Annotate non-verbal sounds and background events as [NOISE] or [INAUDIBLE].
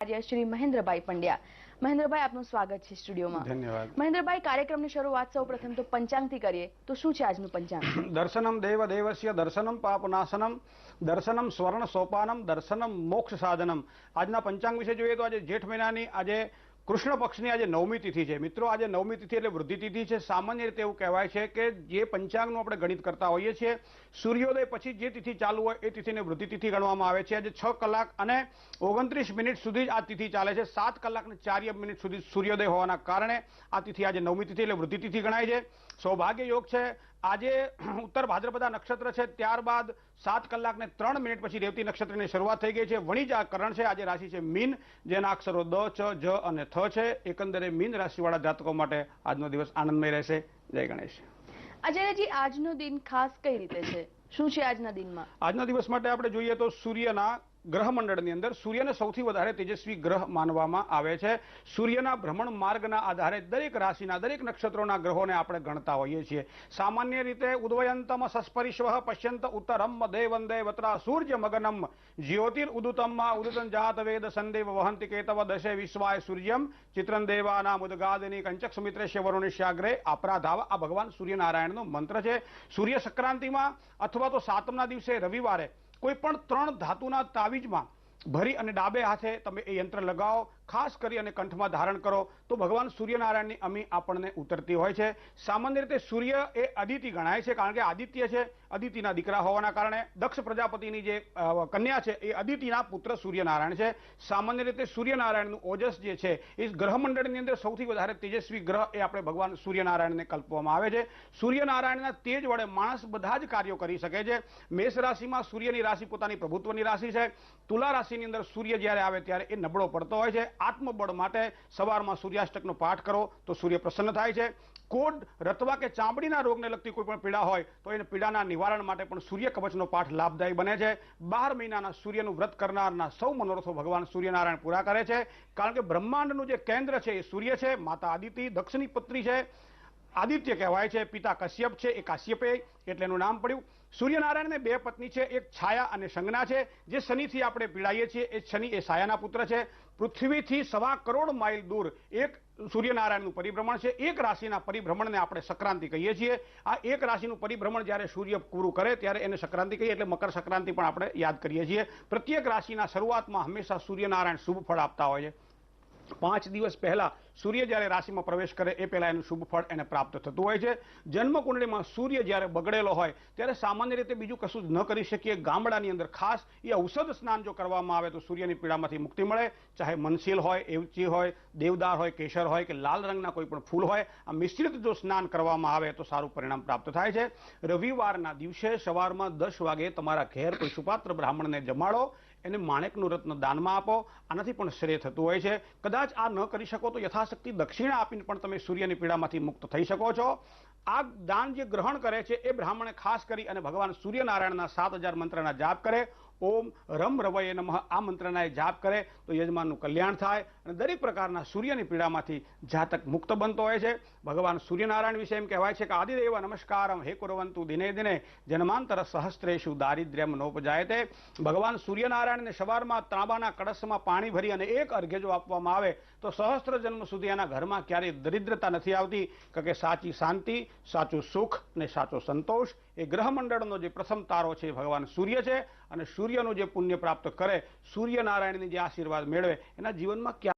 આચાર્ય શ્રી મહેન્દ્રભાઈ પંડ્યા. મહેન્દ્રભાઈ આપનું સ્વાગત છે સ્ટુડિયોમાં. ધન્યવાદ. મહેન્દ્રભાઈ કાર્યક્રમની શરૂઆત સૌ પ્રથમ તો પંચાંગથી કરીએ. તો શું છે આજનું પંચાંગ? [COUGHS] દર્શનમ દેવ દેવસ્ય દર્શનમ પાપનાશનમ દર્શનમ સ્વર્ણ સોપાનમ દર્શનમ મોક્ષ સાધનમ. આજના પંચાંગ વિશે જોઈએ તો આજે જેઠ મહિનાની આજે કૃષ્ણ પક્ષની આજે નવમી તિથિ છે. મિત્રો, આજે નવમી તિથિ એટલે વૃદ્ધિ તિથિ છે. સામાન્ય રીતે એવું કહેવાય છે કે જે પંચાંગનું આપણે ગણિત કરતા હોઈએ છીએ, સૂર્યોદય પછી જે તિથિ ચાલુ હોય એ તિથિને વૃદ્ધિ તિથિ ગણવામાં આવે છે. આજે છ કલાક અને ઓગણત્રીસ મિનિટ સુધી જ આ તિથિ ચાલે છે. સાત કલાક અને ચાર મિનિટ સુધી સૂર્યોદય હોવાના કારણે આ તિથિ આજે નવમી તિથિ એટલે વૃદ્ધિ તિથિ ગણાય છે. સૌભાગ્ય યોગ છે. આજે [CLEARS THROAT] ઉત્તર ભાદ્રપદા નક્ષત્ર છે ત્યારબાદ સાત કલાક ને ત્રણ મિનિટ પછી રેવતી નક્ષત્રની શરૂઆત થઈ ગઈ છે. વણી આ કરણ છે આજે રાશિ છે મીન જેના અક્ષરો દ ચ જ અને થ છે. એકંદરે મીન રાશિવાળા જાતકો માટે આજનો દિવસ આનંદમય રહેશે. જય ગણેશ. અજયજી આજનો દિન ખાસ કઈ રીતે છે? શું છે આજના દિનમાં? આજના દિવસ માટે આપણે જોઈએ તો સૂર્યના ગ્રહ મંડળની અંદર સૂર્યને સૌથી વધારે તેજસ્વી ગ્રહ માનવામાં આવે છે. સૂર્યના ભ્રમણ માર્ગના આધારે દરેક રાશિના દરેક નક્ષત્રોના ગ્રહોને આપણે ગણતા હોઈએ છીએ. સામાન્ય રીતે ઉદવયંતમ સસ્પરિશ્વ પશ્યંત ઉત્તરમ દેવંદે વત્રા સૂર્ય મગનમ જ્યોતિર ઉદુતમ ઉદુતન જાત વેદ સંદેવ વહંતિ કેતવ દશે વિશ્વાય સૂર્યમ ચિત્રન દેવાના મુદગાદની કંચક સુમિત્રેશ્ય વરુણિષ્યાગ્રે અપરાધાવ આ ભગવાન સૂર્યનારાયણનો મંત્ર છે. સૂર્ય સંક્રાંતિમાં અથવા તો સાતમના દિવસે રવિવારે કોઈ પણ ત્રણ ધાતુના તાવીજમાં ભરી અને ડાબે હાથે તમે એ યંત્ર લગાવો ખાસ કરી અને કંઠમાં ધારણ કરો, તો ભગવાન સૂર્યનારાયણની અમી આપણને ઉતરતી હોય છે. સામાન્ય રીતે સૂર્ય એ અદિતિ ગણાય છે, કારણ કે આદિત્ય છે, અદિતિના દીકરા હોવાના કારણે દક્ષ પ્રજાપતિની જે કન્યા છે, એ અદિતિના પુત્ર સૂર્યનારાયણ છે. સામાન્ય રીતે સૂર્યનારાયણનું ઓજસ જે છે, એ ગ્રહમંડળની અંદર સૌથી વધારે તેજસ્વી ગ્રહ એ આપણે ભગવાન સૂર્યનારાયણને કલ્પવામાં આવે છે. સૂર્યનારાયણના તેજ વડે માણસ બધા જ કાર્યો કરી શકે છે. મેષ રાશિમાં સૂર્યની રાશિ પોતાની પ્રભુત્વની રાશિ છે. તુલા રાશિની અંદર સૂર્ય જ્યારે આવે ત્યારે એ નબળો પડતો હોય છે. આત્મબળ માટે સવારમાં સૂર્યાષ્ટકનો પાઠ કરો, તો સૂર્ય પ્રસન્ન થાય છે. કોડ રતવા કે ચામડીના રોગને લગતી કોઈ પણ પીડા હોય, તો એને પીડાના નિવારણ માટે પણ સૂર્ય કવચનો પાઠ લાભદાયી બને છે. બાર મહિનાના સૂર્યનું વ્રત કરનારના સૌ મનોરથો ભગવાન સૂર્યનારાયણ પૂરા કરે છે. કારણ કે બ્રહ્માંડનું જે કેન્દ્ર છે એ સૂર્ય છે, માતા આદિતિ દક્ષની પત્ની છે. આદિત્ય કહેવાય છે, પિતા કશ્યપ છે, એ કાશ્યપે એટલે એનું નામ પડ્યું. સૂર્યનારાયણને બે પત્ની છે, એક છાયા અને સંજ્ઞા છે. જે શનિથી આપણે પીડાઈએ છીએ, એ શનિ એ છાયાના પુત્ર છે. પૃથ્વીથી સવા કરોડ માઇલ દૂર એક સૂર્યનારાયણનું પરિભ્રમણ છે. એક રાશિના પરિભ્રમણને આપણે સંક્રાંતિ કહીએ છીએ. આ એક રાશિનું પરિભ્રમણ જ્યારે સૂર્ય પૂરું કરે ત્યારે એને સંક્રાંતિ કહીએ એટલે મકર સંક્રાંતિ પણ આપણે યાદ કરીએ છીએ. પ્રત્યેક રાશિના શરૂઆતમાં હંમેશા સૂર્યનારાયણ શુભ ફળ આપતા હોય છે. પાંચ દિવસ પહેલા સૂર્ય જ્યારે રાશિમાં પ્રવેશ કરે એ પહેલાં એનું શુભ ફળ એને પ્રાપ્ત થતું હોય છે. જન્મકુંડળીમાં સૂર્ય જ્યારે બગડેલો હોય, ત્યારે સામાન્ય રીતે બીજું કશું જ ન કરી શકીએ. ગામડાની અંદર ખાસ એ ઔષધ સ્નાન જો કરવામાં આવે તો સૂર્યની પીડામાંથી મુક્તિ મળે. ચાહે મનસીલ હોય, એવચી હોય, દેવદાર હોય કેસર હોય કે લાલ રંગના કોઈ પણ ફૂલ હોય, આ મિશ્રિત જો સ્નાન કરવામાં આવે તો સારું પરિણામ પ્રાપ્ત થાય છે. રવિવારના દિવસે સવારમાં દસ વાગે તમારા ઘેર કોઈ સુપાત્ર બ્રાહ્મણને જમાડો, એને માણેકનું રત્ન દાનમાં આપો. આનાથી પણ શ્રેય થતું હોય છે. કદાચ આ ન કરી શકો તો યથાશક્તિ દક્ષિણા આપીને પણ તમે સૂર્યની પીડામાંથી મુક્ત થઈ શકો છો. આ દાન જે ગ્રહણ કરે છે એ બ્રાહ્મણે ખાસ કરી અને ભગવાન સૂર્યનારાયણના સાત હજાર મંત્રના જાપ કરે. ઓમ રમ રવયે નમઃ. આ મંત્રના જાપ કરે તો યજમાનનું કલ્યાણ થાય અને દરેક પ્રકારના સૂર્યની પીડામાંથી જાતક મુક્ત બનતો હોય છે. ભગવાન સૂર્યનારાયણ વિશે એમ કહેવાય છે કે આદિદેવ નમસ્કારમ, હે કુરવંતુ દિને દિને, જન્માંતર સહસ્ત્રેશુ દારિદ્ર્યમ નોપજાયતે ભગવાન સૂર્યનારાયણને સવારમાં તાંબાના કળશમાં પાણી ભરી અને એક અર્ઘ્ય જો આપવામાં આવે તો સહસ્ત્ર જન્મ સુધી એના ઘરમાં ક્યારેય દરિદ્રતા નથી આવતી. કે સાચી શાંતિ, સાચું સુખ અને સાચો સંતોષ એ ગ્રહમંડળનો જે પ્રથમ તારો છે ભગવાન સૂર્ય છે અને સૂર્યનું જે પુણ્ય પ્રાપ્ત કરે, સૂર્યનારાયણની જે આશીર્વાદ મેળવે, એના જીવનમાં ક્યાં